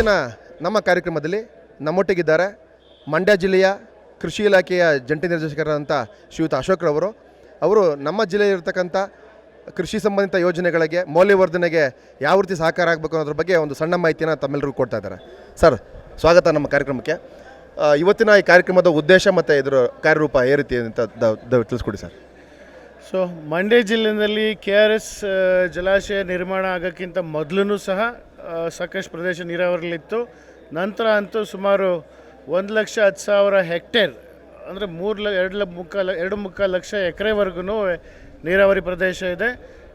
ಇವತ್ತಿನ ನಮ್ಮ ಕಾರ್ಯಕ್ರಮದಲ್ಲಿ ನಮ್ಮೊಟ್ಟಿಗಿದ್ದಾರೆ ಮಂಡ್ಯ ಜಿಲ್ಲೆಯ ಕೃಷಿ ಇಲಾಖೆಯ ಜಂಟಿ ನಿರ್ದೇಶಕರಾದಂಥ ಶ್ರೀಯುತ ಅಶೋಕ್ರವರು ಅವರು ನಮ್ಮ ಜಿಲ್ಲೆಯಲ್ಲಿರ್ತಕ್ಕಂಥ ಕೃಷಿ ಸಂಬಂಧಿತ ಯೋಜನೆಗಳಿಗೆ ಮೌಲ್ಯವರ್ಧನೆಗೆ ಯಾವ ರೀತಿ ಸಹಕಾರ ಆಗಬೇಕು ಅನ್ನೋದ್ರ ಬಗ್ಗೆ ಒಂದು ಸಣ್ಣ ಮಾಹಿತಿಯನ್ನು ತಮ್ಮೆಲ್ಲರಿಗೂ ಕೊಡ್ತಾ ಇದ್ದಾರೆ. ಸರ್, ಸ್ವಾಗತ ನಮ್ಮ ಕಾರ್ಯಕ್ರಮಕ್ಕೆ. ಇವತ್ತಿನ ಈ ಕಾರ್ಯಕ್ರಮದ ಉದ್ದೇಶ ಮತ್ತು ಇದರ ಕಾರ್ಯರೂಪ ಏ ರೀತಿ ಅಂತ ದಯವಿಟ್ಟು ತಿಳಿಸ್ಕೊಡಿ ಸರ್. ಸೊ, ಮಂಡ್ಯ ಜಿಲ್ಲೆಯಲ್ಲಿ ಕೆ ಆರ್ ಎಸ್ ಜಲಾಶಯ ನಿರ್ಮಾಣ ಆಗೋಕ್ಕಿಂತ ಮೊದಲೂ ಸಹ ಸಾಕಷ್ಟು ಪ್ರದೇಶ ನೀರಾವರಿಲಿತ್ತು ನಂತರ ಅಂತೂ ಸುಮಾರು ಒಂದು ಲಕ್ಷ ಹತ್ತು ಸಾವಿರ ಹೆಕ್ಟೇರ್, ಅಂದರೆ ಮೂರು ಲ, ಎರಡು ಲ, ಮುಕ್ಕಾಲು, ಎರಡು ಮುಕ್ಕಾಲು ಲಕ್ಷ ಎಕರೆವರೆಗೂ ನೀರಾವರಿ ಪ್ರದೇಶ ಇದೆ.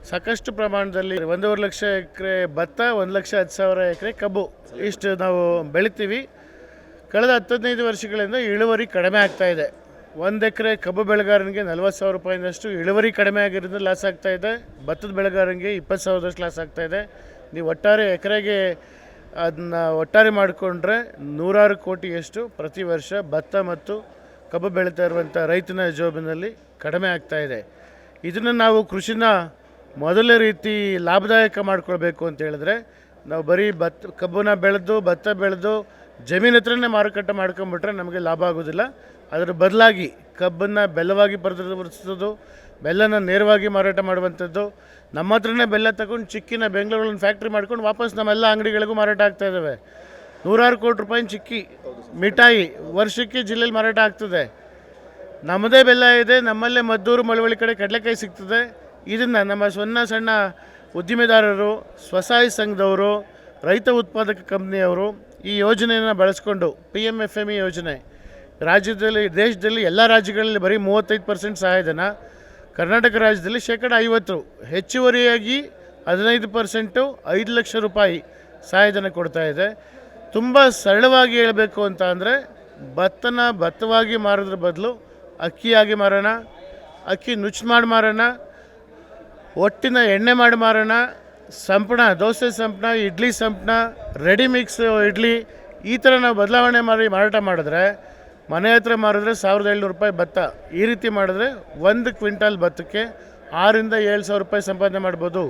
ಸಾಕಷ್ಟು ಪ್ರಮಾಣದಲ್ಲಿ ಒಂದೂವರೆ ಲಕ್ಷ ಎಕರೆ ಭತ್ತ, ಒಂದು ಲಕ್ಷ ಹತ್ತು ಸಾವಿರ ಎಕರೆ ಕಬ್ಬು ಇಷ್ಟು ನಾವು ಬೆಳಿತೀವಿ. ಕಳೆದ ಹತ್ತದೈದು ವರ್ಷಗಳಿಂದ ಇಳುವರಿ ಕಡಿಮೆ ಆಗ್ತಾಯಿದೆ ಒಂದು ಎಕರೆ ಕಬ್ಬು ಬೆಳೆಗಾರನಿಗೆ ನಲ್ವತ್ತು ಸಾವಿರ ರೂಪಾಯಿನಷ್ಟು ಇಳುವರಿ ಕಡಿಮೆ ಆಗಿರೋದ್ರಿಂದ ಲಾಸ್ ಆಗ್ತಾ ಇದೆ. ಭತ್ತದ ಬೆಳೆಗಾರನಿಗೆ ಇಪ್ಪತ್ತು ಸಾವಿರದಷ್ಟು ಲಾಸ್ ಆಗ್ತಾ ಇದೆ. ನೀವು ಒಟ್ಟಾರೆ ಎಕರೆಗೆ ಅದನ್ನ ಒಟ್ಟಾರೆ ಮಾಡಿಕೊಂಡ್ರೆ ನೂರಾರು ಕೋಟಿಯಷ್ಟು ಪ್ರತಿ ವರ್ಷ ಭತ್ತ ಮತ್ತು ಕಬ್ಬು ಬೆಳೀತಾ ಇರುವಂಥ ರೈತನ ಜೋಬಿನಲ್ಲಿ ಕಡಿಮೆ ಆಗ್ತಾ ಇದೆ. ಇದನ್ನು ನಾವು ಕೃಷಿನ ಮೊದಲೇ ರೀತಿ ಲಾಭದಾಯಕ ಮಾಡ್ಕೊಳ್ಬೇಕು ಅಂತ ಹೇಳಿದ್ರೆ ನಾವು ಬರೀ ಭತ್ತ ಕಬ್ಬನ್ನ ಬೆಳೆದು, ಭತ್ತ ಬೆಳೆದು ಜಮೀನು ಹತ್ರನೇ ಮಾರುಕಟ್ಟೆ ಮಾಡ್ಕೊಂಬಿಟ್ರೆ ನಮಗೆ ಲಾಭ ಆಗೋದಿಲ್ಲ. ಅದರ ಬದಲಾಗಿ ಕಬ್ಬನ್ನು ಬೆಲ್ಲವಾಗಿ ಪರಿವರ್ತಿಸೋದು ಬೆಲ್ಲನ ನೇರವಾಗಿ ಮಾರಾಟ ಮಾಡುವಂಥದ್ದು, ನಮ್ಮ ಹತ್ರನೇ ಬೆಲ್ಲ ತಗೊಂಡು ಚಿಕ್ಕಿನ ಬೆಂಗಳೂರಲ್ಲಿ ಫ್ಯಾಕ್ಟ್ರಿ ಮಾಡ್ಕೊಂಡು ವಾಪಸ್ ನಮ್ಮೆಲ್ಲ ಅಂಗಡಿಗಳಿಗೂ ಮಾರಾಟ ಆಗ್ತಾ ಇದ್ದಾವೆ ನೂರಾರು ಕೋಟಿ ರೂಪಾಯಿ ಚಿಕ್ಕಿ, ಮಿಠಾಯಿ ವರ್ಷಕ್ಕೆ ಜಿಲ್ಲೆಯಲ್ಲಿ ಮಾರಾಟ ಆಗ್ತದೆ. ನಮ್ಮದೇ ಬೆಲ್ಲ ಇದೆ, ನಮ್ಮಲ್ಲೇ ಮದ್ದೂರು, ಮಳವಳ್ಳಿ ಕಡೆ ಕಡಲೆಕಾಯಿ ಸಿಗ್ತದೆ. ಇದನ್ನು ನಮ್ಮ ಸಣ್ಣ ಸಣ್ಣ ಉದ್ದಿಮೆದಾರರು, ಸ್ವಸಹಾಯ ಸಂಘದವರು, ರೈತ ಉತ್ಪಾದಕ ಕಂಪ್ನಿಯವರು ಈ ಯೋಜನೆಯನ್ನು ಬಳಸ್ಕೊಂಡು P M F M E ಯೋಜನೆ. ರಾಜ್ಯದಲ್ಲಿ, ದೇಶದಲ್ಲಿ ಎಲ್ಲ ರಾಜ್ಯಗಳಲ್ಲಿ ಬರೀ ಮೂವತ್ತೈದು ಪರ್ಸೆಂಟ್ ಸಹಾಯಧನ ಕರ್ನಾಟಕ ರಾಜ್ಯದಲ್ಲಿ ಶೇಕಡ ಐವತ್ತು, ಹೆಚ್ಚುವರಿಯಾಗಿ ಹದಿನೈದು ಪರ್ಸೆಂಟು ಐದು ಲಕ್ಷ ರೂಪಾಯಿ ಸಹಾಯಧನ ಕೊಡ್ತಾ ಇದೆ. ತುಂಬ ಸರಳವಾಗಿ ಹೇಳಬೇಕು ಅಂತ ಅಂದರೆ, ಭತ್ತನ ಭತ್ತವಾಗಿ ಮಾರೋದ್ರ ಬದಲು ಅಕ್ಕಿಯಾಗಿ ಮಾರೋಣ, ಅಕ್ಕಿ ನುಚ್ಚು ಮಾಡಿ ಮಾರೋಣ, ಒಟ್ಟಿನ ಎಣ್ಣೆ ಮಾಡಿ ಮಾರೋಣ, ಸಂಪಣ, ದೋಸೆ ಸಂಪಣ, ಇಡ್ಲಿ ಸಂಪಣ ರೆಡಿ ಮಿಕ್ಸ್ ಇಡ್ಲಿ, ಈ ಥರ ನಾವು ಬದಲಾವಣೆ ಮಾಡಿ ಮಾರಾಟ ಮಾಡಿದ್ರೆ ಮನೆ ಹತ್ರ ಮಾರಿದ್ರೆ ಸಾವಿರದ ಏಳ್ನೂರು ರೂಪಾಯಿ ಭತ್ತ. ಈ ರೀತಿ ಮಾಡಿದ್ರೆ ಒಂದು ಕ್ವಿಂಟಾಲ್ ಭತ್ತಕ್ಕೆ ಆರಿಂದ ಏಳು ಸಾವಿರ ರೂಪಾಯಿ ಸಂಪಾದನೆ ಮಾಡ್ಬೋದು.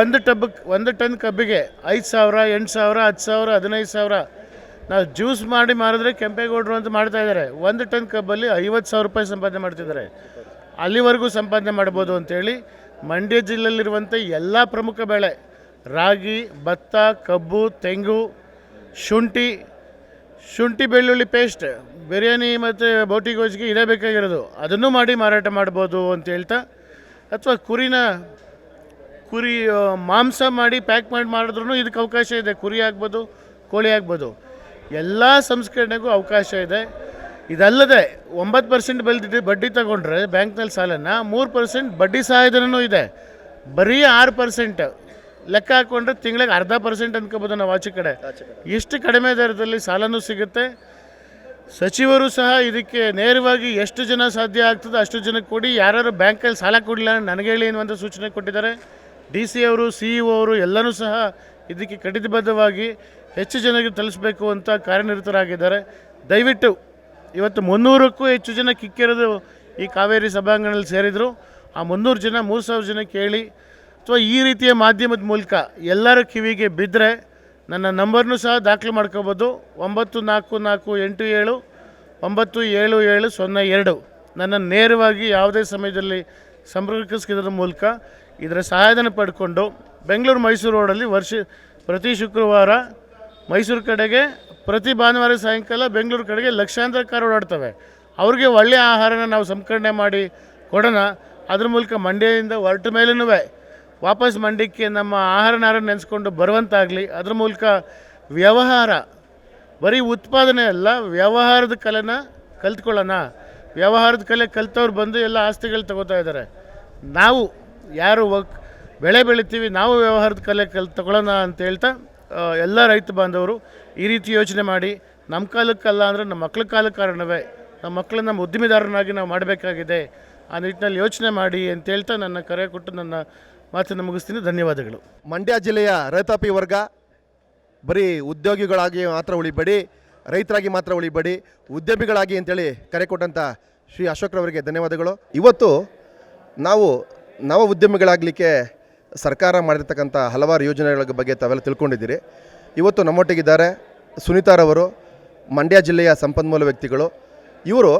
ಒಂದು ಟಬ್ಬಕ್ಕೆ ಒಂದು ಟನ್ ಕಬ್ಬಿಗೆ ಐದು ಸಾವಿರ, ಎಂಟು ಸಾವಿರ, ಹತ್ತು ಸಾವಿರ, ಹದಿನೈದು ಸಾವಿರ. ನಾವು ಜ್ಯೂಸ್ ಮಾಡಿ ಮಾರಿದ್ರೆ ಕೆಂಪೇಗೌಡರು ಅಂತ ಮಾಡ್ತಾ ಇದ್ದಾರೆ. ಒಂದು ಟನ್ ಕಬ್ಬಲ್ಲಿ ಐವತ್ತು ಸಾವಿರ ರೂಪಾಯಿ ಸಂಪಾದನೆ ಮಾಡ್ತಿದ್ದಾರೆ. ಅಲ್ಲಿವರೆಗೂ ಸಂಪಾದನೆ ಮಾಡ್ಬೋದು ಅಂತೇಳಿ ಮಂಡ್ಯ ಜಿಲ್ಲೆಯಲ್ಲಿರುವಂಥ ಎಲ್ಲ ಪ್ರಮುಖ ಬೆಳೆ ರಾಗಿ, ಭತ್ತ, ಕಬ್ಬು, ತೆಂಗು, ಶುಂಠಿ ಶುಂಠಿ ಬೆಳ್ಳುಳ್ಳಿ ಪೇಸ್ಟ್ ಬಿರಿಯಾನಿ ಮತ್ತು ಬೋಟಿ ಗೋಜಿಗೆ ಇದೇ ಬೇಕಾಗಿರೋದು. ಅದನ್ನು ಮಾಡಿ ಮಾರಾಟ ಮಾಡ್ಬೋದು ಅಂತ ಹೇಳ್ತಾ ಅಥವಾ ಕುರಿನ ಕುರಿ ಮಾಂಸ ಮಾಡಿ ಪ್ಯಾಕ್ ಮಾಡಿ ಮಾಡಿದ್ರೂ ಇದಕ್ಕೆ ಅವಕಾಶ ಇದೆ. ಕುರಿ ಆಗ್ಬೋದು ಕೋಳಿ ಆಗ್ಬೋದು. ಎಲ್ಲ ಸಂಸ್ಕರಣೆಗೂ ಅವಕಾಶ ಇದೆ. ಇದಲ್ಲದೆ ಒಂಬತ್ತು ಪರ್ಸೆಂಟ್ ಬೆಳೆದಿದ್ದು ಬಡ್ಡಿ ತಗೊಂಡ್ರೆ ಬ್ಯಾಂಕ್ನಲ್ಲಿ ಸಾಲನ ಮೂರು ಪರ್ಸೆಂಟ್ ಬಡ್ಡಿ ಸಹಾಯಧನೂ ಇದೆ. ಬರೀ ಆರು ಪರ್ಸೆಂಟ್ ಲೆಕ್ಕ ಹಾಕ್ಕೊಂಡ್ರೆ ತಿಂಗಳಿಗೆ ಅರ್ಧ ಪರ್ಸೆಂಟ್ ಅಂದ್ಕೋಬೋದು ನಾವು ಆಚೆ ಕಡೆ. ಎಷ್ಟು ಕಡಿಮೆ ದರದಲ್ಲಿ ಸಾಲನೂ ಸಿಗುತ್ತೆ. ಸಚಿವರು ಸಹ ಇದಕ್ಕೆ ನೇರವಾಗಿ ಎಷ್ಟು ಜನ ಸಾಧ್ಯ ಆಗ್ತದೆ ಅಷ್ಟು ಜನಕ್ಕೆ ಕೊಡಿ. ಯಾರು ಬ್ಯಾಂಕಲ್ಲಿ ಸಾಲ ಕೊಡಲಿಲ್ಲ ನನಗೆ ಹೇಳಿ ಅನ್ನುವಂಥ ಸೂಚನೆ ಕೊಟ್ಟಿದ್ದಾರೆ. ಡಿ ಸಿ ಅವರು, ಸಿ ಇ ಅವರು ಎಲ್ಲರೂ ಸಹ ಇದಕ್ಕೆ ಕಡಿತಬದ್ಧವಾಗಿ ಹೆಚ್ಚು ಜನರಿಗೆ ತಲುಪಿಸಬೇಕು ಅಂತ ಕಾರ್ಯನಿರತರಾಗಿದ್ದಾರೆ. ದಯವಿಟ್ಟು ಇವತ್ತು ಮುನ್ನೂರಕ್ಕೂ ಹೆಚ್ಚು ಜನ ಕಿಕ್ಕಿರೋದು ಈ ಕಾವೇರಿ ಸಭಾಂಗಣದಲ್ಲಿ ಸೇರಿದರು. ಆ ಮುನ್ನೂರು ಜನ, ಮೂರು ಸಾವಿರ ಜನ ಕೇಳಿ, ಅಥವಾ ಈ ರೀತಿಯ ಮಾಧ್ಯಮದ ಮೂಲಕ ಎಲ್ಲರ ಕಿವಿಗೆ ಬಿದ್ದರೆ ನನ್ನ ನಂಬರ್ನು ಸಹ ದಾಖಲು ಮಾಡ್ಕೋಬೋದು. ಒಂಬತ್ತು ನಾಲ್ಕು ನಾಲ್ಕು ಎಂಟು ಏಳು, ಒಂಬತ್ತು ಏಳು ಏಳು ಸೊನ್ನೆ ಎರಡು. ನನ್ನ ನೇರವಾಗಿ ಯಾವುದೇ ಸಮಯದಲ್ಲಿ ಸಂಪರ್ಕಿಸಿದ್ರ ಮೂಲಕ ಇದರ ಸಹಾಯಧನ ಪಡ್ಕೊಂಡು ಬೆಂಗಳೂರು ಮೈಸೂರು ರೋಡಲ್ಲಿ ವರ್ಷ, ಪ್ರತಿ ಶುಕ್ರವಾರ ಮೈಸೂರು ಕಡೆಗೆ, ಪ್ರತಿ ಭಾನುವಾರ ಸಾಯಂಕಾಲ ಬೆಂಗಳೂರು ಕಡೆಗೆ ಲಕ್ಷಾಂತರ ಕಾರು ಓಡಾಡ್ತವೆ. ಅವ್ರಿಗೆ ಒಳ್ಳೆಯ ಆಹಾರನ ನಾವು ಸಂಸ್ಕರಣೆ ಮಾಡಿ ಕೊಡೋಣ. ಅದ್ರ ಮೂಲಕ ಮಂಡ್ಯದಿಂದ ಹೊರಟ ಮೇಲೂ ವಾಪಸ್ ಮಂಡ್ಯಕ್ಕೆ ನಮ್ಮ ಆಹಾರನಾರ ನೆನೆಸ್ಕೊಂಡು ಬರುವಂತಾಗಲಿ, ಅದ್ರ ಮೂಲಕ ವ್ಯವಹಾರ, ಬರೀ ಉತ್ಪಾದನೆ ಅಲ್ಲ, ವ್ಯವಹಾರದ ಕಲೆನ ಕಲ್ತ್ಕೊಳ್ಳೋಣ. ವ್ಯವಹಾರದ ಕಲೆ ಕಲ್ತವ್ರು ಬಂದು ಎಲ್ಲ ಆಸ್ತಿಗಳು ತಗೋತಾ ಇದ್ದಾರೆ ನಾವು ಯಾರು ಬೆಳೆ ಬೆಳಿತೀವಿ, ನಾವು ವ್ಯವಹಾರದ ಕಲೆ ಕಲ್ ತಗೊಳ್ಳೋಣ ಅಂತ ಹೇಳ್ತಾ ಎಲ್ಲ ರೈತ ಬಾಂಧವರು ಈ ರೀತಿ ಯೋಚನೆ ಮಾಡಿ ನಮ್ಮ ಕಾಲಕ್ಕಲ್ಲ ಅಂದರೆ ನಮ್ಮ ಮಕ್ಕಳ ಕಾಲಕ್ಕೆ ಕಾರಣವೇ ನಮ್ಮ ಮಕ್ಕಳನ್ನ ನಮ್ಮ ಉದ್ದಿಮೆದಾರನಾಗಿ ನಾವು ಮಾಡಬೇಕಾಗಿದೆ. ಆ ನಿಟ್ಟಿನಲ್ಲಿ ಯೋಚನೆ ಮಾಡಿ ಅಂತ ಹೇಳ್ತಾ ನನ್ನ ಕರೆ ಕೊಟ್ಟು ನನ್ನ ಮಾತನ್ನು ಮುಗಿಸ್ತೀನಿ. ಧನ್ಯವಾದಗಳು. ಮಂಡ್ಯ ಜಿಲ್ಲೆಯ ರೈತಾಪಿ ವರ್ಗ, ಬರೀ ಉದ್ಯೋಗಿಗಳಾಗಿ ಮಾತ್ರ ಉಳಿಬೇಡಿ, ರೈತರಾಗಿ ಮಾತ್ರ ಉಳಿಬೇಡಿ, ಉದ್ಯಮಿಗಳಾಗಿ ಅಂತೇಳಿ ಕರೆ ಕೊಟ್ಟಂಥ ಶ್ರೀ ಅಶೋಕ್ರವರಿಗೆ ಧನ್ಯವಾದಗಳು. ಇವತ್ತು ನಾವು ನವ ಉದ್ಯಮಿಗಳಾಗಲಿಕ್ಕೆ ಸರ್ಕಾರ ಮಾಡಿರ್ತಕ್ಕಂಥ ಹಲವಾರು ಯೋಜನೆಗಳ ಬಗ್ಗೆ ತಾವೆಲ್ಲ ತಿಳ್ಕೊಂಡಿದ್ದೀರಿ. ಇವತ್ತು ನಮ್ಮೊಟ್ಟಿಗಿದ್ದಾರೆ ಸುನೀತಾರವರು ಮಂಡ್ಯ ಜಿಲ್ಲೆಯ ಸಂಪನ್ಮೂಲ ವ್ಯಕ್ತಿಗಳು. ಇವರು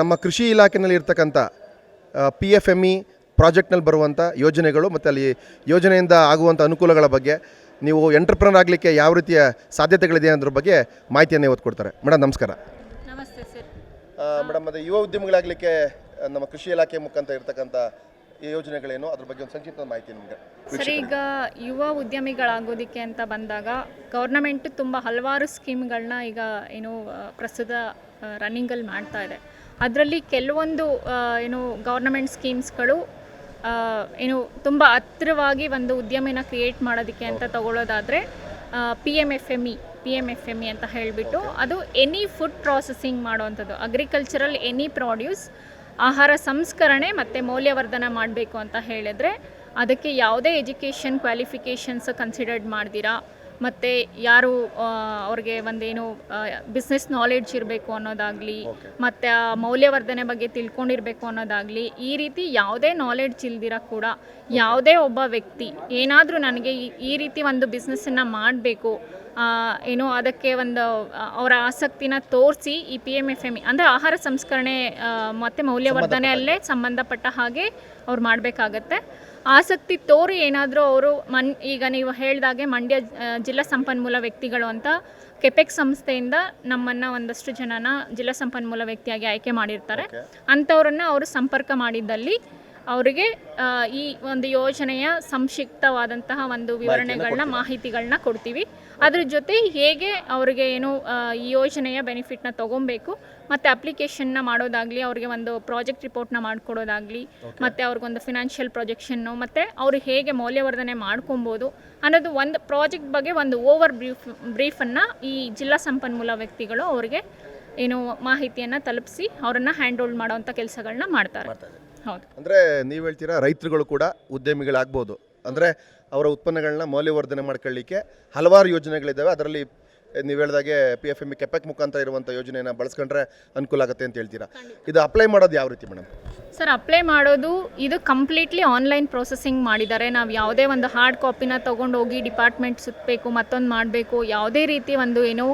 ನಮ್ಮ ಕೃಷಿ ಇಲಾಖೆಯಲ್ಲಿ ಇರ್ತಕ್ಕಂಥ ಪಿ ಎಫ್ ಎಂ ಇ ಪ್ರಾಜೆಕ್ಟ್ನಲ್ಲಿ ಬರುವಂಥ ಯೋಜನೆಗಳು ಮತ್ತು ಅಲ್ಲಿ ಯೋಜನೆಯಿಂದ ಆಗುವಂಥ ಅನುಕೂಲಗಳ ಬಗ್ಗೆ ನೀವು ಎಂಟರ್ಪ್ರನರ್ ಆಗಲಿಕ್ಕೆ ಯಾವ ರೀತಿಯ ಸಾಧ್ಯತೆಗಳಿದೆ ಅನ್ನೋದ್ರ ಬಗ್ಗೆ ಮಾಹಿತಿಯನ್ನು ಇವತ್ತು ಕೊಡ್ತಾರೆ. ಮೇಡಮ್ ನಮಸ್ಕಾರ. ನಮಸ್ತೆ ಸರ್. ಮೇಡಮ್ ಅದೇ ಯುವ ಉದ್ಯಮಿಗಳಾಗಲಿಕ್ಕೆ ನಮ್ಮ ಕೃಷಿ ಇಲಾಖೆ ಮುಖಾಂತರ ಇರ್ತಕ್ಕಂಥ ಈ ಯೋಜನೆಗಳೇನು? ಅದ್ರ ಬಗ್ಗೆ ಒಂದು ಸಂಕ್ಷಿಪ್ತ ಮಾಹಿತಿ ನಿಮಗೆ ಸರ್ ಈಗ ಯುವ ಉದ್ಯಮಿಗಳಾಗೋದಕ್ಕೆ ಅಂತ ಬಂದಾಗ ಗೌರ್ನಮೆಂಟ್ ತುಂಬ ಹಲವಾರು ಸ್ಕೀಮ್ಗಳನ್ನ ಈಗ ಏನು ಪ್ರಸ್ತುತ ರನ್ನಿಂಗಲ್ಲಿ ಮಾಡ್ತಾ ಇದೆ. ಅದರಲ್ಲಿ ಕೆಲವೊಂದು ಏನು ಗೌರ್ನಮೆಂಟ್ ಸ್ಕೀಮ್ಸ್ಗಳು ಏನು ತುಂಬ ಹತ್ತಿರವಾಗಿ ಒಂದು ಉದ್ಯಮಿನ ಕ್ರಿಯೇಟ್ ಮಾಡೋದಕ್ಕೆ ಅಂತ ತಗೊಳ್ಳೋದಾದರೆ P M F M E P M F M E ಅಂತ ಹೇಳಿಬಿಟ್ಟು ಅದು ಎನಿ ಫುಡ್ ಪ್ರಾಸೆಸಿಂಗ್ ಮಾಡುವಂಥದ್ದು ಅಗ್ರಿಕಲ್ಚರಲ್ ಎನಿ ಪ್ರಾಡ್ಯೂಸ್ ಆಹಾರ ಸಂಸ್ಕರಣೆ ಮತ್ತು ಮೌಲ್ಯವರ್ಧನ ಮಾಡಬೇಕು ಅಂತ ಹೇಳಿದ್ರೆ ಅದಕ್ಕೆ ಯಾವುದೇ ಎಜುಕೇಷನ್ ಕ್ವಾಲಿಫಿಕೇಷನ್ಸ್ ಕನ್ಸಿಡರ್ಡ್ ಮಾಡ್ದಿರಾ. ಮತ್ತು ಯಾರು ಅವ್ರಿಗೆ ಒಂದೇನು ಬಿಸ್ನೆಸ್ ನಾಲೆಡ್ಜ್ ಇರಬೇಕು ಅನ್ನೋದಾಗಲಿ ಮತ್ತು ಆ ಮೌಲ್ಯವರ್ಧನೆ ಬಗ್ಗೆ ತಿಳ್ಕೊಂಡಿರಬೇಕು ಅನ್ನೋದಾಗಲಿ ಈ ರೀತಿ ಯಾವುದೇ ನಾಲೆಡ್ಜ್ ಇಲ್ದಿರ ಕೂಡ ಯಾವುದೇ ಒಬ್ಬ ವ್ಯಕ್ತಿ ಏನಾದರೂ ನನಗೆ ಈ- ಈ ರೀತಿ ಒಂದು ಬಿಸ್ನೆಸ್ಸನ್ನು ಮಾಡಬೇಕು ಏನು ಅದಕ್ಕೆ ಒಂದು ಅವರ ಆಸಕ್ತಿನ ತೋರಿಸಿ ಈ P M F M E ಅಂದರೆ ಆಹಾರ ಸಂಸ್ಕರಣೆ ಮತ್ತು ಮೌಲ್ಯವರ್ಧನೆಯಲ್ಲೇ ಸಂಬಂಧಪಟ್ಟ ಹಾಗೆ ಅವ್ರು ಮಾಡಬೇಕಾಗತ್ತೆ. ಆಸಕ್ತಿ ತೋರಿ ಏನಾದರೂ ಅವರು ಮನ್ ಈಗ ನೀವು ಹೇಳಿದಾಗೆ ಮಂಡ್ಯ ಜಿಲ್ಲಾ ಸಂಪನ್ಮೂಲ ವ್ಯಕ್ತಿಗಳು ಅಂತ ಕೆಪೆಕ್ ಸಂಸ್ಥೆಯಿಂದ ನಮ್ಮನ್ನು ಒಂದಷ್ಟು ಜನನ ಜಿಲ್ಲಾ ಸಂಪನ್ಮೂಲ ವ್ಯಕ್ತಿಯಾಗಿ ಆಯ್ಕೆ ಮಾಡಿರ್ತಾರೆ. ಅಂಥವ್ರನ್ನ ಅವರು ಸಂಪರ್ಕ ಮಾಡಿದ್ದಲ್ಲಿ ಅವರಿಗೆ ಈ ಒಂದು ಯೋಜನೆಯ ಸಂಕ್ಷಿಪ್ತವಾದಂತಹ ಒಂದು ವಿವರಣೆಗಳನ್ನ ಮಾಹಿತಿಗಳನ್ನ ಕೊಡ್ತೀವಿ. ಅದ್ರ ಜೊತೆ ಹೇಗೆ ಅವರಿಗೆ ಏನು ಈ ಯೋಜನೆಯ ಬೆನಿಫಿಟ್ನ ತೊಗೊಬೇಕು ಮತ್ತು ಅಪ್ಲಿಕೇಶನ್ನ ಮಾಡೋದಾಗಲಿ ಅವ್ರಿಗೆ ಒಂದು ಪ್ರಾಜೆಕ್ಟ್ ರಿಪೋರ್ಟ್ನ ಮಾಡಿಕೊಡೋದಾಗಲಿ ಮತ್ತು ಅವ್ರಿಗೊಂದು ಫಿನಾನ್ಷಿಯಲ್ ಪ್ರೊಜೆಕ್ಷನ್ನು ಮತ್ತು ಅವರು ಹೇಗೆ ಮೌಲ್ಯವರ್ಧನೆ ಮಾಡ್ಕೊಬೋದು ಅನ್ನೋದು ಒಂದು ಪ್ರಾಜೆಕ್ಟ್ ಬಗ್ಗೆ ಒಂದು ಓವರ್ ಬ್ರೀಫ್ ಬ್ರೀಫನ್ನು ಈ ಜಿಲ್ಲಾ ಸಂಪನ್ಮೂಲ ವ್ಯಕ್ತಿಗಳು ಅವರಿಗೆ ಏನು ಮಾಹಿತಿಯನ್ನು ತಲುಪಿಸಿ ಅವರನ್ನು ಹ್ಯಾಂಡ್ ಹೋಲ್ಡ್ ಮಾಡೋವಂಥ ಕೆಲಸಗಳನ್ನ ಮಾಡ್ತಾರೆ. ಹೌದು. ಅಂದರೆ ನೀವು ಹೇಳ್ತೀರಾ ರೈತರುಗಳು ಕೂಡ ಉದ್ಯಮಿಗಳಾಗ್ಬೋದು. ಅಂದರೆ ಅವರ ಉತ್ಪನ್ನಗಳನ್ನ ಮೌಲ್ಯವರ್ಧನೆ ಮಾಡ್ಕೊಳ್ಳಿಕ್ಕೆ ಹಲವಾರು ಯೋಜನೆಗಳಿದ್ದಾವೆ. ಅದರಲ್ಲಿ ನೀವು ಹೇಳ್ದಾಗೆ P F M E KAPPEC ಮುಖಾಂತರ ಇರುವಂಥ ಯೋಜನೆಯನ್ನು ಬಳಸ್ಕೊಂಡ್ರೆ ಅನುಕೂಲ ಆಗುತ್ತೆ ಅಂತ ಹೇಳ್ತೀರಾ? ಇದು ಅಪ್ಲೈ ಮಾಡೋದು ಯಾವ ರೀತಿ ಮೇಡಮ್ ಸರ್ ಅಪ್ಲೈ ಮಾಡೋದು ಇದು ಕಂಪ್ಲೀಟ್ಲಿ ಆನ್ಲೈನ್ ಪ್ರೊಸೆಸಿಂಗ್ ಮಾಡಿದ್ದಾರೆ. ನಾವು ಯಾವುದೇ ಒಂದು ಹಾರ್ಡ್ ಕಾಪಿನ ತೊಗೊಂಡು ಹೋಗಿ ಡಿಪಾರ್ಟ್ಮೆಂಟ್ ಸುತ್ತಬೇಕು ಮತ್ತೊಂದು ಮಾಡಬೇಕು ಯಾವುದೇ ರೀತಿ ಒಂದು ಏನು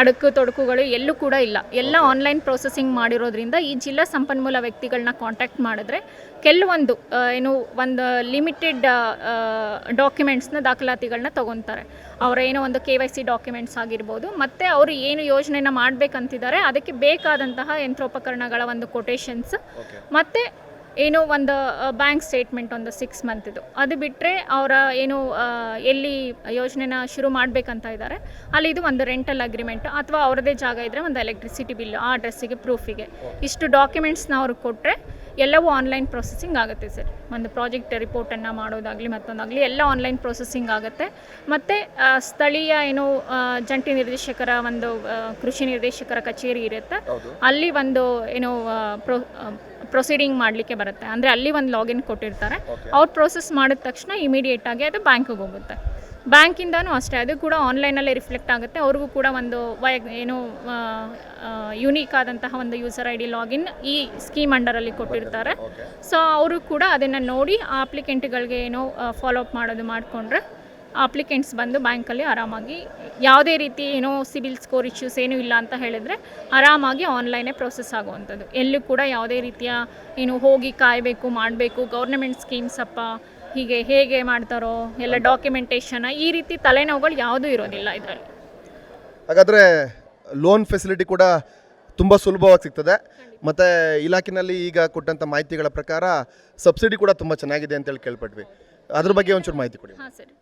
ಅಡಕು ತೊಡಕುಗಳು ಎಲ್ಲೂ ಕೂಡ ಇಲ್ಲ. ಎಲ್ಲ ಆನ್ಲೈನ್ ಪ್ರೊಸೆಸಿಂಗ್ ಮಾಡಿರೋದ್ರಿಂದ ಈ ಜಿಲ್ಲಾ ಸಂಪನ್ಮೂಲ ವ್ಯಕ್ತಿಗಳನ್ನ ಕಾಂಟ್ಯಾಕ್ಟ್ ಮಾಡಿದ್ರೆ ಕೆಲವೊಂದು ಏನು ಒಂದು ಲಿಮಿಟೆಡ್ ಡಾಕ್ಯುಮೆಂಟ್ಸ್ನ ದಾಖಲಾತಿಗಳನ್ನ ತೊಗೊತಾರೆ. ಅವರ ಏನೋ ಒಂದು ಕೆ ವೈ ಸಿ ಡಾಕ್ಯುಮೆಂಟ್ಸ್ ಆಗಿರ್ಬೋದು ಮತ್ತು ಅವರು ಏನು ಯೋಜನೆನ ಮಾಡಬೇಕಂತಿದ್ದಾರೆ ಅದಕ್ಕೆ ಬೇಕಾದಂತಹ ಯಂತ್ರೋಪಕರಣಗಳ ಒಂದು ಕೊಟೇಶನ್ಸ್ ಮತ್ತು ಏನು ಒಂದು ಬ್ಯಾಂಕ್ ಸ್ಟೇಟ್ಮೆಂಟ್ ಒಂದು ಸಿಕ್ಸ್ ಮಂತಿದು ಅದು ಬಿಟ್ಟರೆ ಅವರ ಏನು ಎಲ್ಲಿ ಯೋಜನೆನ ಶುರು ಮಾಡಬೇಕಂತ ಇದ್ದಾರೆ ಅಲ್ಲಿ ಇದು ಒಂದು ರೆಂಟಲ್ ಅಗ್ರಿಮೆಂಟ್ ಅಥವಾ ಅವ್ರದ್ದೇ ಜಾಗ ಇದ್ದರೆ ಒಂದು ಎಲೆಕ್ಟ್ರಿಸಿಟಿ ಬಿಲ್ ಆ ಅಡ್ರೆಸ್ಸಿಗೆ ಪ್ರೂಫಿಗೆ ಇಷ್ಟು ಡಾಕ್ಯುಮೆಂಟ್ಸ್ನ ಅವ್ರಿಗೆ ಕೊಟ್ಟರೆ ಎಲ್ಲವೂ ಆನ್ಲೈನ್ ಪ್ರೊಸೆಸಿಂಗ್ ಆಗುತ್ತೆ ಸರ್ ಒಂದು ಪ್ರಾಜೆಕ್ಟ್ ರಿಪೋರ್ಟನ್ನು ಮಾಡೋದಾಗಲಿ ಮತ್ತೊಂದಾಗಲಿ ಎಲ್ಲ ಆನ್ಲೈನ್ ಪ್ರೊಸೆಸಿಂಗ್ ಆಗುತ್ತೆ. ಮತ್ತು ಸ್ಥಳೀಯ ಏನು ಜಂಟಿ ನಿರ್ದೇಶಕರ ಒಂದು ಕೃಷಿ ನಿರ್ದೇಶಕರ ಕಚೇರಿ ಇರುತ್ತೆ. ಅಲ್ಲಿ ಒಂದು ಏನು ಪ್ರೊ ಪ್ರೊಸೀಡಿಂಗ್ ಮಾಡಲಿಕ್ಕೆ ಬರುತ್ತೆ. ಅಂದರೆ ಅಲ್ಲಿ ಒಂದು ಲಾಗಿನ್ ಕೊಟ್ಟಿರ್ತಾರೆ. ಅವ್ರು ಪ್ರೊಸೆಸ್ ಮಾಡಿದ ತಕ್ಷಣ ಇಮಿಡಿಯೇಟಾಗಿ ಅದು ಬ್ಯಾಂಕಿಗೆ ಹೋಗುತ್ತೆ. ಬ್ಯಾಂಕಿಂದನೂ ಅಷ್ಟೇ ಅದು ಕೂಡ ಆನ್ಲೈನಲ್ಲೇ ರಿಫ್ಲೆಕ್ಟ್ ಆಗುತ್ತೆ. ಅವ್ರಿಗೂ ಕೂಡ ಒಂದು ವಯ ಏನು ಯುನೀಕ್ ಆದಂತಹ ಒಂದು ಯೂಸರ್ ಐ ಡಿ ಲಾಗಿನ್ ಈ ಸ್ಕೀಮ್ ಅಂಡರಲ್ಲಿ ಕೊಟ್ಟಿರ್ತಾರೆ. ಸೊ ಅವರು ಕೂಡ ಅದನ್ನು ನೋಡಿ ಆ ಅಪ್ಲಿಕೆಂಟ್ಗಳಿಗೆ ಏನೋ ಫಾಲೋ ಅಪ್ ಮಾಡೋದು ಮಾಡಿಕೊಂಡ್ರೆ ಅಪ್ಲಿಕೆಂಟ್ಸ್ ಬಂದು ಬ್ಯಾಂಕಲ್ಲಿ ಆರಾಮಾಗಿ ಯಾವುದೇ ರೀತಿ ಏನೋ ಸಿಬಿಲ್ ಸ್ಕೋರ್ ಇಶ್ಯೂಸ್ ಏನೂ ಇಲ್ಲ ಅಂತ ಹೇಳಿದರೆ ಆರಾಮಾಗಿ ಆನ್ಲೈನೇ ಪ್ರೊಸೆಸ್ ಆಗುವಂಥದ್ದು. ಎಲ್ಲೂ ಕೂಡ ಯಾವುದೇ ರೀತಿಯ ಏನು ಹೋಗಿ ಕಾಯಬೇಕು ಮಾಡಬೇಕು ಗೌರ್ನಮೆಂಟ್ ಸ್ಕೀಮ್ಸ್ ಅಪ್ಪ ಹೀಗೆ ಹೇಗೆ ಮಾಡ್ತಾರೋ ಎಲ್ಲ ಡಾಕ್ಯುಮೆಂಟೇಷನ್ ಈ ರೀತಿ ತಲೆನೋವುಗಳು ಯಾವುದೂ ಇರೋದಿಲ್ಲ ಇದರಲ್ಲಿ. ಹಾಗಾದರೆ ಲೋನ್ ಫೆಸಿಲಿಟಿ ಕೂಡ ತುಂಬ ಸುಲಭವಾಗಿ ಸಿಗ್ತದೆ. ಮತ್ತು ಇಲಾಖೆಯಲ್ಲಿ ಈಗ ಕೊಟ್ಟಂಥ ಮಾಹಿತಿಗಳ ಪ್ರಕಾರ ಸಬ್ಸಿಡಿ ಕೂಡ ತುಂಬ ಚೆನ್ನಾಗಿದೆ ಅಂತೇಳಿ ಕೇಳ್ಪಟ್ವಿ. ಅದ್ರ ಬಗ್ಗೆ ಒಂಚೂರು ಮಾಹಿತಿ ಕೊಡಿ. ಹಾಂ ಸರಿ.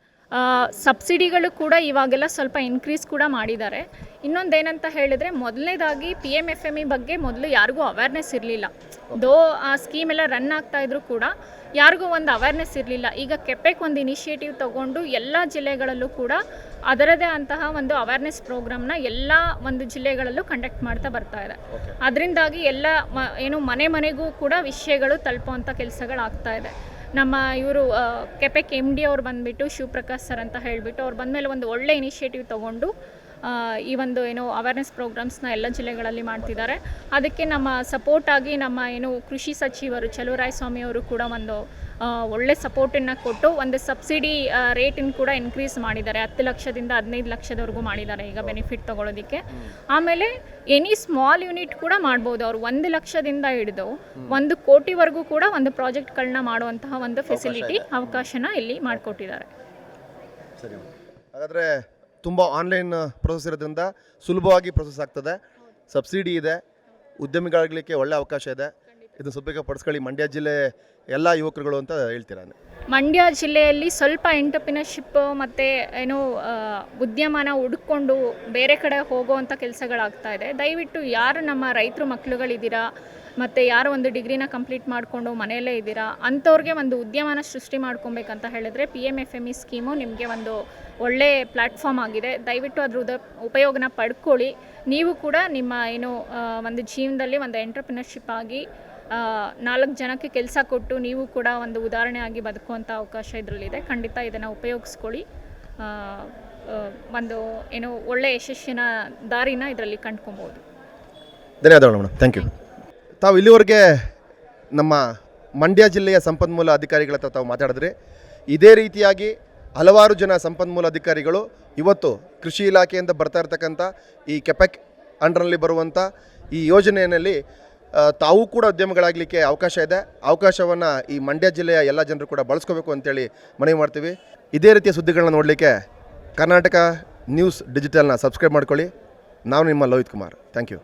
ಸಬ್ಸಿಡಿಗಳು ಕೂಡ ಇವಾಗೆಲ್ಲ ಸ್ವಲ್ಪ ಇನ್ಕ್ರೀಸ್ ಕೂಡ ಮಾಡಿದ್ದಾರೆ. ಇನ್ನೊಂದೇನಂತ ಹೇಳಿದರೆ ಮೊದಲನೇದಾಗಿ P M F M E ಬಗ್ಗೆ ಮೊದಲು ಯಾರಿಗೂ ಅವೇರ್ನೆಸ್ ಇರಲಿಲ್ಲ. ದೋ ಆ ಸ್ಕೀಮ್ ಎಲ್ಲ ರನ್ ಆಗ್ತಾ ಇದ್ರೂ ಕೂಡ ಯಾರಿಗೂ ಒಂದು ಅವೇರ್ನೆಸ್ ಇರಲಿಲ್ಲ. ಈಗ ಕೆಪೆಕ್ ಒಂದು ಇನಿಷಿಯೇಟಿವ್ ತಗೊಂಡು ಎಲ್ಲ ಜಿಲ್ಲೆಗಳಲ್ಲೂ ಕೂಡ ಅದರದೇ ಅಂತಹ ಒಂದು ಅವೇರ್ನೆಸ್ ಪ್ರೋಗ್ರಾಮ್ನ ಎಲ್ಲ ಒಂದು ಜಿಲ್ಲೆಗಳಲ್ಲೂ ಕಂಡಕ್ಟ್ ಮಾಡ್ತಾ ಬರ್ತಾ ಇದೆ. ಅದರಿಂದಾಗಿ ಎಲ್ಲ ಮ- ಏನು ಮನೆ ಮನೆಗೂ ಕೂಡ ವಿಷಯಗಳು ತಲುಪುವಂಥ ಕೆಲಸಗಳಾಗ್ತಾ ಇದೆ. ನಮ್ಮ ಇವರು ಕೆಪೆಕ್ ಎಂ ಡಿ ಅವ್ರು ಬಂದುಬಿಟ್ಟು ಶಿವಪ್ರಕಾಶ್ ಸರ್ ಅಂತ ಹೇಳಿಬಿಟ್ಟು ಅವ್ರು ಬಂದಮೇಲೆ ಒಂದು ಒಳ್ಳೆ ಇನಿಷಿಯೇಟಿವ್ ತೊಗೊಂಡು ಈ ಒಂದು ಏನು ಅವೇರ್ನೆಸ್ ಪ್ರೋಗ್ರಾಮ್ಸ್ನ ಎಲ್ಲ ಜಿಲ್ಲೆಗಳಲ್ಲಿ ಮಾಡ್ತಿದ್ದಾರೆ. ಅದಕ್ಕೆ ನಮ್ಮ ಸಪೋರ್ಟಾಗಿ ನಮ್ಮ ಏನು ಕೃಷಿ ಸಚಿವರು ಚಲುವರಾಯ ಸ್ವಾಮಿ ಅವರು ಕೂಡ ಒಂದು ಒಳ್ಳೆ ಸಪೋರ್ಟನ್ನು ಕೊಟ್ಟು ಒಂದು ಸಬ್ಸಿಡಿ ರೇಟನ್ನು ಕೂಡ ಇನ್ಕ್ರೀಸ್ ಮಾಡಿದ್ದಾರೆ. ಹತ್ತು ಲಕ್ಷದಿಂದ ಹದಿನೈದು ಲಕ್ಷದವರೆಗೂ ಮಾಡಿದ್ದಾರೆ ಈಗ ಬೆನಿಫಿಟ್ ತೊಗೊಳೋದಕ್ಕೆ. ಆಮೇಲೆ ಎನಿ ಸ್ಮಾಲ್ ಯೂನಿಟ್ ಕೂಡ ಮಾಡ್ಬೋದು ಅವ್ರು. ಒಂದು ಲಕ್ಷದಿಂದ ಹಿಡಿದು ಒಂದು ಕೋಟಿವರೆಗೂ ಕೂಡ ಒಂದು ಪ್ರಾಜೆಕ್ಟ್ಗಳನ್ನ ಮಾಡುವಂತಹ ಒಂದು ಫೆಸಿಲಿಟಿ ಅವಕಾಶನ ಇಲ್ಲಿ ಮಾಡಿಕೊಟ್ಟಿದ್ದಾರೆ. ಹಾಗಾದರೆ ತುಂಬ ಆನ್ಲೈನ್ ಪ್ರೊಸೆಸ್ ಇರೋದ್ರಿಂದ ಸುಲಭವಾಗಿ ಪ್ರೊಸೆಸ್ ಆಗ್ತದೆ. ಸಬ್ಸಿಡಿ ಇದೆ. ಉದ್ಯಮಿಗಳಾಗಲಿಕ್ಕೆ ಒಳ್ಳೆ ಅವಕಾಶ ಇದೆ. ಇದನ್ನು ಸದುಪಯೋಗಪಡಿಸ್ಕೊಳ್ಳಿ ಮಂಡ್ಯ ಜಿಲ್ಲೆ ಎಲ್ಲ ಯುವಕರುಗಳು ಅಂತ ಹೇಳ್ತೀರಾ ಮಂಡ್ಯ ಜಿಲ್ಲೆಯಲ್ಲಿ ಸ್ವಲ್ಪ ಎಂಟರ್ಪ್ರಿನರ್ಶಿಪ್ ಮತ್ತು ಏನು ಉದ್ಯಮನ ಹುಡ್ಕೊಂಡು ಬೇರೆ ಕಡೆ ಹೋಗುವಂಥ ಕೆಲಸಗಳಾಗ್ತಾ ಇದೆ. ದಯವಿಟ್ಟು ಯಾರು ನಮ್ಮ ರೈತರು ಮಕ್ಕಳುಗಳಿದ್ದೀರಾ ಮತ್ತು ಯಾರು ಒಂದು ಡಿಗ್ರಿನ ಕಂಪ್ಲೀಟ್ ಮಾಡಿಕೊಂಡು ಮನೆಯಲ್ಲೇ ಇದ್ದೀರಾ, ಅಂಥವ್ರಿಗೆ ಒಂದು ಉದ್ಯಮನ ಸೃಷ್ಟಿ ಮಾಡ್ಕೊಬೇಕಂತ ಹೇಳಿದ್ರೆ P M F M E scheme ನಿಮಗೆ ಒಂದು ಒಳ್ಳೆ ಪ್ಲ್ಯಾಟ್ಫಾರ್ಮ್ ಆಗಿದೆ. ದಯವಿಟ್ಟು ಅದ್ರ ಉಪಯೋಗನ ಪಡ್ಕೊಳ್ಳಿ. ನೀವು ಕೂಡ ನಿಮ್ಮ ಏನು ಒಂದು ಜೀವನದಲ್ಲಿ ಒಂದು ಎಂಟರ್ಪ್ರಿನರ್ಶಿಪ್ ಆಗಿ ನಾಲ್ಕು ಜನಕ್ಕೆ ಕೆಲಸ ಕೊಟ್ಟು ನೀವು ಕೂಡ ಒಂದು ಉದಾಹರಣೆ ಆಗಿ ಬದುಕುವಂಥ ಅವಕಾಶ ಇದರಲ್ಲಿದೆ. ಖಂಡಿತ ಇದನ್ನು ಉಪಯೋಗಿಸ್ಕೊಳ್ಳಿ. ಒಂದು ಏನು ಒಳ್ಳೆಯ ಯಶಸ್ಸಿನ ದಾರಿನ ಇದರಲ್ಲಿ ಕಂಡ್ಕೊಬೋದು. ಧನ್ಯವಾದಗಳು ಮೇಡಮ್. ಥ್ಯಾಂಕ್ ಯು ತಾವು ಇಲ್ಲಿವರೆಗೆ ನಮ್ಮ ಮಂಡ್ಯ ಜಿಲ್ಲೆಯ ಸಂಪನ್ಮೂಲ ಅಧಿಕಾರಿಗಳ ಹತ್ರ ತಾವು ಮಾತಾಡಿದ್ರೆ. ಇದೇ ರೀತಿಯಾಗಿ ಹಲವಾರು ಜನ ಸಂಪನ್ಮೂಲ ಅಧಿಕಾರಿಗಳು ಇವತ್ತು ಕೃಷಿ ಇಲಾಖೆಯಿಂದ ಬರ್ತಾ ಇರ್ತಕ್ಕಂಥ ಈ ಕೆಪೆಕ್ ಅಂಡರ್ನಲ್ಲಿ ಬರುವಂಥ ಈ ಯೋಜನೆಯಲ್ಲಿ ತಾವು ಕೂಡ ಉದ್ಯಮಗಳಾಗಲಿಕ್ಕೆ ಅವಕಾಶ ಇದೆ. ಅವಕಾಶವನ್ನು ಈ ಮಂಡ್ಯ ಜಿಲ್ಲೆಯ ಎಲ್ಲ ಜನರು ಕೂಡ ಬಳಸ್ಕೋಬೇಕು ಅಂತೇಳಿ ಮನವಿ ಮಾಡ್ತೀವಿ. ಇದೇ ರೀತಿಯ ಸುದ್ದಿಗಳನ್ನ ನೋಡಲಿಕ್ಕೆ ಕರ್ನಾಟಕ ನ್ಯೂಸ್ ಡಿಜಿಟಲ್ನ ಸಬ್ಸ್ಕ್ರೈಬ್ ಮಾಡ್ಕೊಳ್ಳಿ. ನಾನು ನಿಮ್ಮ ಲೋಹಿತ್ ಕುಮಾರ್. Thank you.